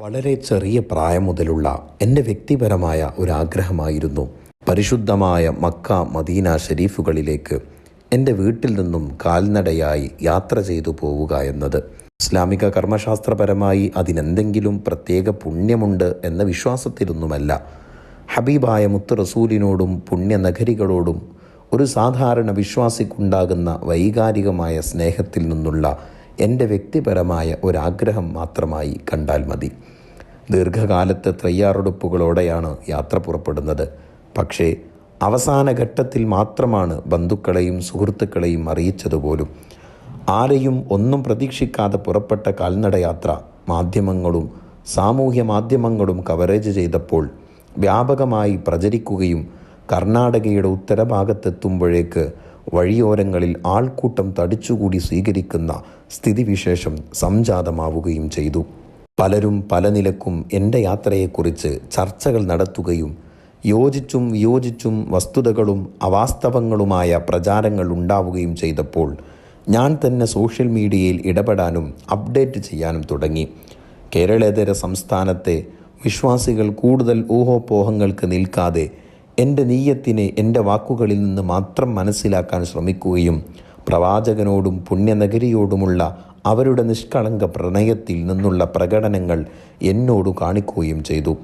വളരെ ചെറിയ പ്രായം മുതലുള്ള എന്റെ വ്യക്തിപരമായ ഒരു ആഗ്രഹമായിരുന്നു പരിശുദ്ധമായ മക്ക മദീന ഷെരീഫുകളിലേക്ക് എന്റെ വീട്ടിൽ നിന്നും കാൽനടയായി യാത്ര ചെയ്തു പോവുക എന്നത്. ഇസ്ലാമിക കർമ്മശാസ്ത്രപരമായി അതിനെന്തെങ്കിലും പ്രത്യേക പുണ്യമുണ്ട് എന്ന വിശ്വാസത്തിലൊന്നുമല്ല. ഹബീബായ മുത്ത് റസൂലിനോടും പുണ്യനഗരികളോടും ഒരു സാധാരണ വിശ്വാസിക്കുണ്ടാകുന്ന വൈകാരികമായ സ്നേഹത്തിൽ നിന്നുള്ള എന്റെ വ്യക്തിപരമായ ഒരാഗ്രഹം മാത്രമായി കണ്ടാൽ മതി. ദീർഘകാലത്തെ തയ്യാറെടുപ്പുകളോടെയാണ് യാത്ര പുറപ്പെടുന്നത്. പക്ഷേ അവസാന ഘട്ടത്തിൽ മാത്രമാണ് ബന്ധുക്കളെയും സുഹൃത്തുക്കളെയും അറിയിച്ചതുപോലും. ആരെയും ഒന്നും പ്രതീക്ഷിക്കാതെ പുറപ്പെട്ട കാൽനടയാത്ര മാധ്യമങ്ങളും സാമൂഹ്യ മാധ്യമങ്ങളും കവറേജ് ചെയ്തപ്പോൾ വ്യാപകമായി പ്രചരിക്കുകയും കർണാടകയുടെ ഉത്തരഭാഗത്തെത്തുമ്പോഴേക്ക് വഴിയോരങ്ങളിൽ ആൾക്കൂട്ടം തടിച്ചുകൂടി സ്വീകരിക്കുന്ന സ്ഥിതിവിശേഷം സംജാതമാവുകയും ചെയ്തു. പലരും പല നിലക്കും എന്റെ യാത്രയെക്കുറിച്ച് ചർച്ചകൾ നടത്തുകയും യോജിച്ചും വിയോജിച്ചും വസ്തുതകളും അവാസ്തവങ്ങളുമായ പ്രചാരങ്ങൾ ഉണ്ടാവുകയും ചെയ്തപ്പോൾ ഞാൻ തന്നെ സോഷ്യൽ മീഡിയയിൽ ഇടപെടാനും അപ്ഡേറ്റ് ചെയ്യാനും തുടങ്ങി. കേരളേതര സംസ്ഥാനത്തെ വിശ്വാസികൾ കൂടുതൽ ഊഹോപോഹങ്ങൾക്ക് നിൽക്കാതെ എന്റെ നീയത്തിനെ എന്റെ വാക്കുകളിൽ നിന്ന് മാത്രം മനസ്സിലാക്കാൻ ശ്രമിക്കുകയും പ്രവാചകനോടും പുണ്യനഗരിയോടുമുള്ള അവരുടെ നിഷ്കളങ്ക പ്രണയത്തിൽ നിന്നുള്ള പ്രകടനങ്ങൾ എന്നോട് കാണിക്കുകയും ചെയ്തു.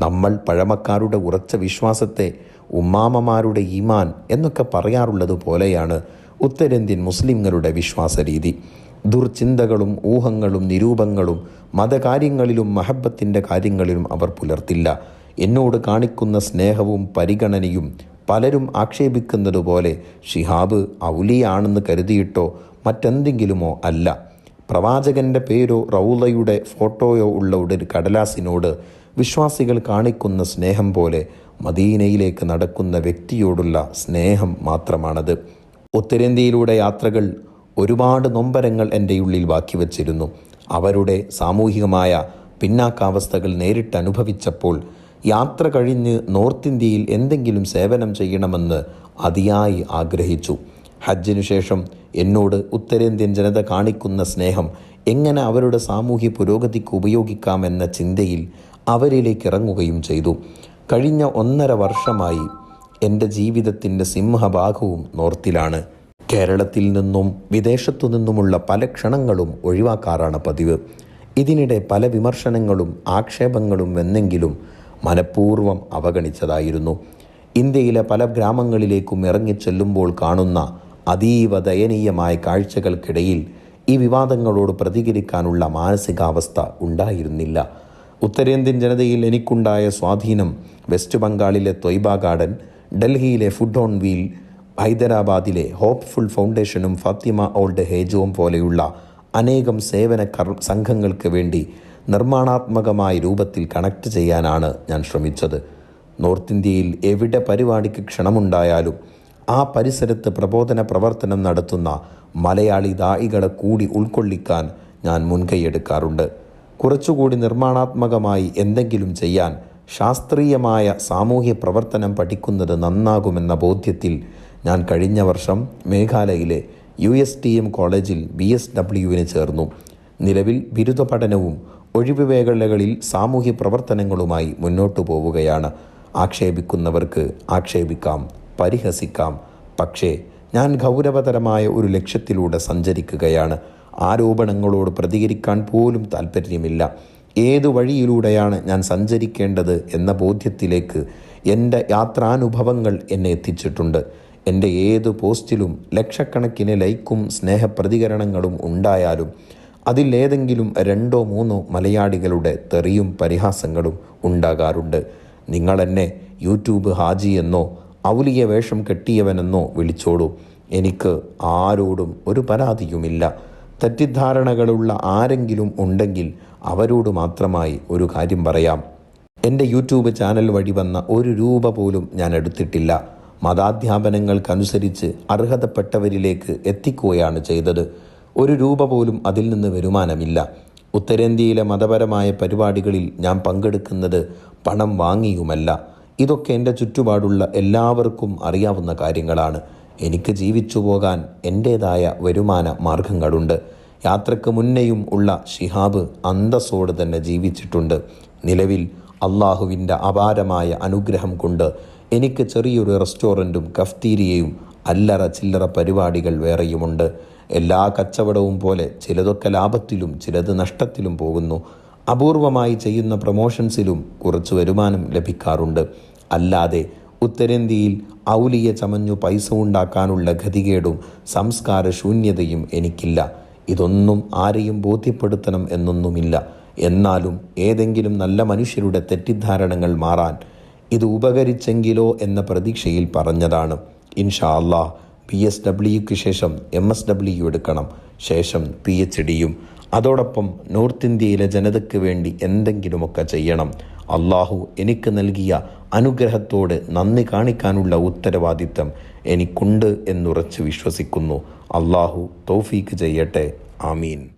നമ്മൾ പഴമക്കാരുടെ ഉറച്ച വിശ്വാസത്തെ ഉമ്മാമമാരുടെ ഈമാൻ എന്നൊക്കെ പറയാറുള്ളത് പോലെയാണ് ഉത്തരേന്ത്യൻ മുസ്ലിങ്ങളുടെ വിശ്വാസരീതി. ദുർചിന്തകളും ഊഹങ്ങളും നിരൂപങ്ങളും മതകാര്യങ്ങളിലും മഹബത്തിന്റെ കാര്യങ്ങളിലും അവർ പുലർത്തില്ല. എന്നോട് കാണിക്കുന്ന സ്നേഹവും പരിഗണനയും പലരും ആക്ഷേപിക്കുന്നതുപോലെ ഷിഹാബ് ഔലിയാണെന്ന് കരുതിയിട്ടോ മറ്റെന്തെങ്കിലുമോ അല്ല. പ്രവാചകന്റെ പേരോ റൗലയുടെ ഫോട്ടോയോ ഉള്ള ഒരു കടലാസിനോട് വിശ്വാസികൾ കാണിക്കുന്ന സ്നേഹം പോലെ മദീനയിലേക്ക് നടക്കുന്ന വ്യക്തിയോടുള്ള സ്നേഹം മാത്രമാണത്. ഉത്തരേന്ത്യയിലൂടെ യാത്രകൾ ഒരുപാട് നൊമ്പരങ്ങൾ എന്റെ ഉള്ളിൽ ബാക്കി വച്ചിരുന്നു. അവരുടെ സാമൂഹികമായ പിന്നാക്കാവസ്ഥകൾ നേരിട്ട് അനുഭവിച്ചപ്പോൾ യാത്ര കഴിഞ്ഞ് നോർത്ത് ഇന്ത്യയിൽ എന്തെങ്കിലും സേവനം ചെയ്യണമെന്ന് അതിയായി ആഗ്രഹിച്ചു. ഹജ്ജിനു ശേഷം എന്നോട് ഉത്തരേന്ത്യൻ ജനത കാണിക്കുന്ന സ്നേഹം എങ്ങനെ അവരുടെ സാമൂഹ്യ പുരോഗതിക്ക് ഉപയോഗിക്കാമെന്ന ചിന്തയിൽ അവരിലേക്ക് ഇറങ്ങുകയും ചെയ്തു. കഴിഞ്ഞ ഒന്നര വർഷമായി എന്റെ ജീവിതത്തിന്റെ സിംഹഭാഗവും നോർത്തിലാണ്. കേരളത്തിൽ നിന്നും വിദേശത്തു നിന്നുമുള്ള പല ക്ഷണങ്ങളും ഒഴിവാക്കാറാണ് പതിവ്. ഇതിനിടെ പല വിമർശനങ്ങളും ആക്ഷേപങ്ങളും വന്നെങ്കിലും മനഃപൂർവം അവഗണിച്ചതായിരുന്നു. ഇന്ത്യയിലെ പല ഗ്രാമങ്ങളിലേക്കും ഇറങ്ങിച്ചെല്ലുമ്പോൾ കാണുന്ന അതീവ ദയനീയമായ കാഴ്ചകൾക്കിടയിൽ ഈ വിവാദങ്ങളോട് പ്രതികരിക്കാനുള്ള മാനസികാവസ്ഥ ഉണ്ടായിരുന്നില്ല. ഉത്തരേന്ത്യൻ ജനതയിൽ എനിക്കുണ്ടായ സ്വാധീനം വെസ്റ്റ് ബംഗാളിലെ ത്വയ്ബ ഗാർഡൻ ഡൽഹിയിലെ ഫുഡ് ഓൺ വീൽ ഹൈദരാബാദിലെ ഹോപ്പ്ഫുൾ ഫൗണ്ടേഷനും ഫാത്തിമ ഓൾഡ് ഹേജുവും പോലെയുള്ള അനേകം സേവന സംഘങ്ങൾക്ക് വേണ്ടി നിർമ്മാണാത്മകമായ രൂപത്തിൽ കണക്ട് ചെയ്യാനാണ് ഞാൻ ശ്രമിച്ചത്. നോർത്ത് ഇന്ത്യയിൽ എവിടെ പരിപാടിക്ക് ക്ഷണമുണ്ടായാലും ആ പരിസരത്ത് പ്രബോധന പ്രവർത്തനം നടത്തുന്ന മലയാളി ദായികളെ കൂടി ഉൾക്കൊള്ളിക്കാൻ ഞാൻ മുൻകൈയെടുക്കാറുണ്ട്. കുറച്ചുകൂടി നിർമ്മാണാത്മകമായി എന്തെങ്കിലും ചെയ്യാൻ ശാസ്ത്രീയമായ സാമൂഹ്യ പ്രവർത്തനം പഠിക്കുന്നത് നന്നാകുമെന്ന ബോധ്യത്തിൽ ഞാൻ കഴിഞ്ഞ വർഷം മേഘാലയയിലെ യു എസ് ടി എം കോളേജിൽ ബി എസ് ഡബ്ല്യുവിന് ചേർന്നു. നിലവിൽ ബിരുദ പഠനവും ഒഴിവുവേളകളിൽ സാമൂഹ്യ പ്രവർത്തനങ്ങളുമായി മുന്നോട്ടു പോവുകയാണ്. ആക്ഷേപിക്കുന്നവർക്ക് ആക്ഷേപിക്കാം പരിഹസിക്കാം. പക്ഷേ ഞാൻ ഗൗരവതരമായ ഒരു ലക്ഷ്യത്തിലൂടെ സഞ്ചരിക്കുകയാണ്. ആരോപണങ്ങളോട് പ്രതികരിക്കാൻ പോലും താല്പര്യമില്ല ഏതു വഴിയിലൂടെയാണ് ഞാൻ സഞ്ചരിക്കേണ്ടത് എന്ന ബോധ്യത്തിലേക്ക് എന്റെ യാത്രാനുഭവങ്ങൾ എന്നെ എത്തിച്ചിട്ടുണ്ട്. എന്റെ ഏത് പോസ്റ്റിലും ലക്ഷക്കണക്കിന് ലൈക്കും സ്നേഹപ്രതികരണങ്ങളും ഉണ്ടായാലും അതിലേതെങ്കിലും രണ്ടോ മൂന്നോ മലയാളികളുടെ തെറിയും പരിഹാസങ്ങളും ഉണ്ടാകാറുണ്ട്. നിങ്ങളെന്നെ യൂട്യൂബ് ഹാജി എന്നോ ഔലിയ വേഷം കെട്ടിയവനെന്നോ വിളിച്ചോളൂ. എനിക്ക് ആരോടും ഒരു പരാതിയുമില്ല. തെറ്റിദ്ധാരണകളുള്ള ആരെങ്കിലും ഉണ്ടെങ്കിൽ അവരോട് മാത്രമായി ഒരു കാര്യം പറയാം. എന്റെ യൂട്യൂബ് ചാനൽ വഴി വന്ന ഒരു രൂപ പോലും ഞാൻ എടുത്തിട്ടില്ല. മതാധ്യാപനങ്ങൾക്കനുസരിച്ച് അർഹതപ്പെട്ടവരിലേക്ക് എത്തിക്കുകയാണ് ചെയ്തത്. ഒരു രൂപ പോലും അതിൽ നിന്ന് വരുമാനമില്ല. ഉത്തരേന്ത്യയിലെ മതപരമായ പരിപാടികളിൽ ഞാൻ പങ്കെടുക്കുന്നത് പണം വാങ്ങിയുമല്ല. ഇതൊക്കെ എന്റെ ചുറ്റുപാടുള്ള എല്ലാവർക്കും അറിയാവുന്ന കാര്യങ്ങളാണ്. എനിക്ക് ജീവിച്ചു പോകാൻ എന്റേതായ വരുമാന മാർഗങ്ങളുണ്ട്. യാത്രയ്ക്ക് മുന്നെയും ഉള്ള ഷിഹാബ് അന്തസ്സോട് തന്നെ ജീവിച്ചിട്ടുണ്ട്. നിലവിൽ അള്ളാഹുവിന്റെ അപാരമായ അനുഗ്രഹം കൊണ്ട് എനിക്ക് ചെറിയൊരു റെസ്റ്റോറന്റും കഫ്തീരിയയും അല്ലറ ചില്ലറ പരിപാടികൾ വേറെയുമുണ്ട്. എല്ലാ കച്ചവടവും പോലെ ചിലതൊക്കെ ലാഭത്തിലും ചിലത് നഷ്ടത്തിലും പോകുന്നു. അപൂർവമായി ചെയ്യുന്ന പ്രൊമോഷൻസിലും കുറച്ച് വരുമാനം ലഭിക്കാറുണ്ട്. അല്ലാതെ ഉത്തരേന്ത്യയിൽ ഔലിയെ ചമഞ്ഞു പൈസ ഉണ്ടാക്കാനുള്ള ഗതികേടും സംസ്കാര ശൂന്യതയും എനിക്കില്ല. ഇതൊന്നും ആരെയും ബോധ്യപ്പെടുത്തണം എന്നൊന്നുമില്ല. എന്നാലും ഏതെങ്കിലും നല്ല മനുഷ്യരുടെ തെറ്റിദ്ധാരണകൾ മാറാൻ ഇത് ഉപകരിച്ചെങ്കിലോ എന്ന പ്രതീക്ഷയിൽ പറഞ്ഞതാണ്. ഇൻഷാ അള്ളാഹ് പി എസ് ഡബ്ല്യുക്ക് ശേഷം എം എസ് ഡബ്ല്യു എടുക്കണം. ശേഷം പി എച്ച് ഡിയും അതോടൊപ്പം നോർത്ത് ഇന്ത്യയിലെ ജനതയ്ക്ക് വേണ്ടി എന്തെങ്കിലുമൊക്കെ ചെയ്യണം. അള്ളാഹു എനിക്ക് നൽകിയ അനുഗ്രഹത്തോട് നന്ദി കാണിക്കാനുള്ള ഉത്തരവാദിത്തം എനിക്കുണ്ട് എന്നുറച്ച് വിശ്വസിക്കുന്നു. അള്ളാഹു തൗഫീക്ക് ചെയ്യട്ടെ. ആമീൻ.